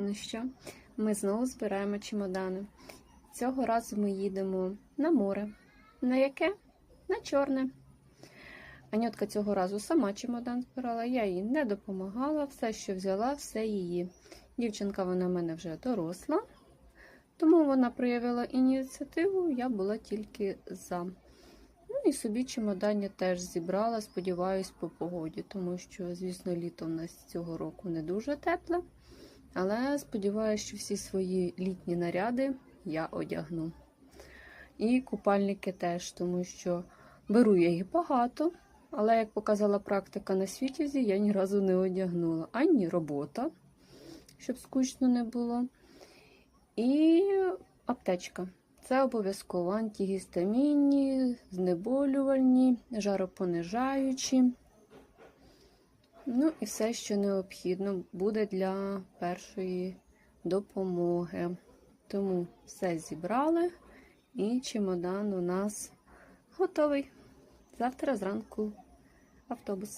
Ну що, ми знову збираємо чемодани. Цього разу ми їдемо на море. На яке? На чорне. Анютка цього разу сама чемодан збирала, я їй не допомагала, все, що взяла, все її. Дівчинка вона в мене вже доросла, тому вона проявила ініціативу, я була тільки за. Ну і собі чемодані теж зібрала, сподіваюсь, по погоді, тому що, звісно, літо в нас цього року не дуже тепле. Але сподіваюся, що всі свої літні наряди я одягну. І купальники теж, тому що беру я їх багато, але, як показала практика на світязі, я ні разу не одягнула. Ані робота, щоб скучно не було. І аптечка. Це обов'язково антигістамінні, знеболювальні, жаропонижаючі. Ну і все, що необхідно, буде для першої допомоги. Тому все зібрали, і чемодан у нас готовий. Завтра зранку автобус.